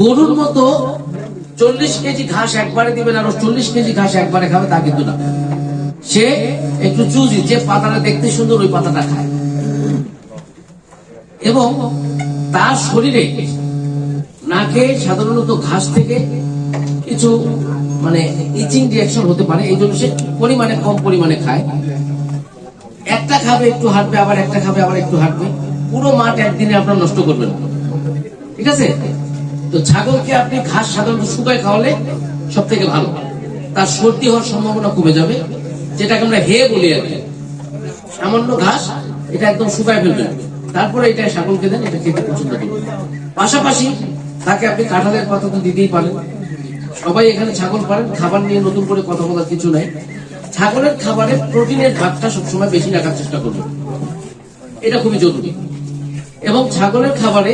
গরুর মতো চল্লিশ কেজি ঘাস একবারে দিবেন আর চল্লিশ কেজি ঘাস একবারে খাবে, তা কিন্তু না। সে একটু চুজি, যে পাতাটা দেখতে সুন্দর, ওই পাতাটা খায়। এবং তার শরীরে নাকে সাধারণত ঘাস থেকে কিছু মানে ইচিং রিয়াকশন হতে পারে, এই জন্য সে পরিমাণে কম পরিমাণে খায়। একটা খাবে, একটু হাঁটবে, আবার একটা খাবে, আবার একটু হাঁটবে। পুরো মাঠ একদিনে আপনার নষ্ট করবেন ঠিক আছে? তো ছাগলকে আপনি ঘাস সাধারণত শুকায় খাওয়ালে সব থেকে ভালো। তার সর্দি হওয়ার সম্ভাবনা কমে যাবে, যেটাকে আমরা হে বলি আর কি। সামান্য ঘাস, এটা একদম শুকায় ফেলবেন তারপরে এটা ছাগলকে দেন, এটা খেতে পছন্দ করবে। পাশাপাশি তাকে আপনি কাঁঠালের পাতা তো দিতেই পারেন। সবাই এখানে ছাগল পারেন, খাবার নিয়ে নতুন করে কথা বলার কিছু নাই। ছাগলের খাবারে প্রোটিনের ভাগটা সবসময় বেশি রাখার চেষ্টা করবেন। এটা খুবই জরুরি। এবং ছাগলের খাবারে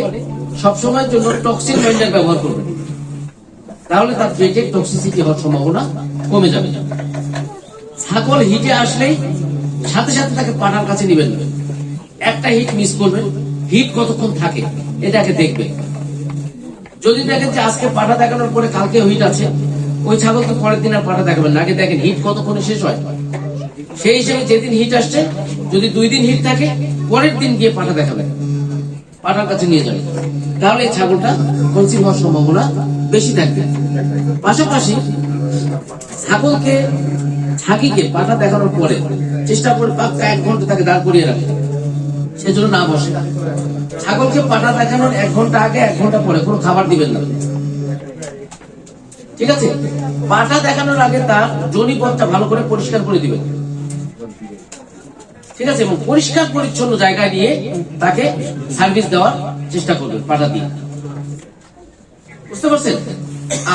সবসময়ের জন্য টক্সিন বাইন্ডার ব্যবহার করবেন তাহলে তার পেটে টক্সিসিটি হওয়ার সম্ভাবনা কমে যাবে। ছাগল হিটে আসলেই সাথে সাথে তাকে পাঠার কাছে নিবেন না। একটা হিট মিস করবেন হিট কতক্ষণ থাকে এটাকে দেখবেন যদি দেখেন যে আজকে পাটা দেখানোর পরে কালকে হিট আছে, ওই ছাগল তো পরের দিন আর পাটা দেখাবেন না। আগে দেখেন হিট কতক্ষণে শেষ হয়। সেই হিসেবে যেদিন হিট আসছে, যদি দুই দিন হিট থাকে, পরের দিন গিয়ে পাটা দেখাবেন। পাঠার কাছে নিয়ে যাবেন তাহলে ছাগলটা কনসিভ হওয়ার সম্ভাবনা বেশি থাকবে। পাশাপাশি ছাগলকে, ছাগিকে পাঠা দেখানোর পরে চেষ্টা করে পাক্কা এক ঘণ্টা তাকে দাঁড় করিয়ে রাখে। সেজন্য না বসে। ছাগলকে পাঠা দেখানোর এক ঘণ্টা আগে, এক ঘণ্টা পরে কোনো খাবার দিবেন না। ঠিক আছে? পাঠা দেখানোর আগে তার জনিপথটা ভালো করে পরিষ্কার করে দিবেন। ঠিক আছে এবং পরিষ্কার পরিচ্ছন্ন জায়গায় নিয়ে তাকে সার্ভিস দেওয়ার চেষ্টা করবেন পাঠা দিয়ে। বুঝতে পারছেন?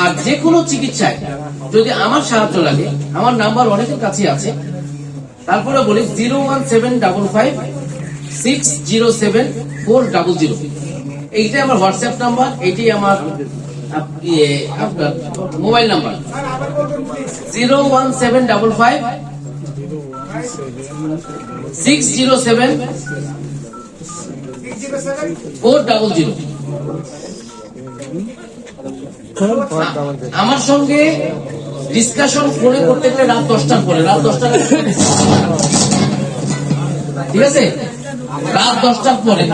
আর যে কোনো চিকিৎসায় যদি আমার সাহায্য লাগে আমার নাম্বার অনেকের কাছে আছে তারপরে বলি zero one seven double five six zero seven four double zero. এইটা আমার হোয়াটসঅ্যাপ নাম্বার এটি আমার ইয়ে, আপনার mobile number. Zero one seven double five six zero seven four double zero আমার সঙ্গে ডিসকাশন করতে গেলে রাত দশটার পরে, রাত দশটার ঠিক আছে? রাত দশটার পরে।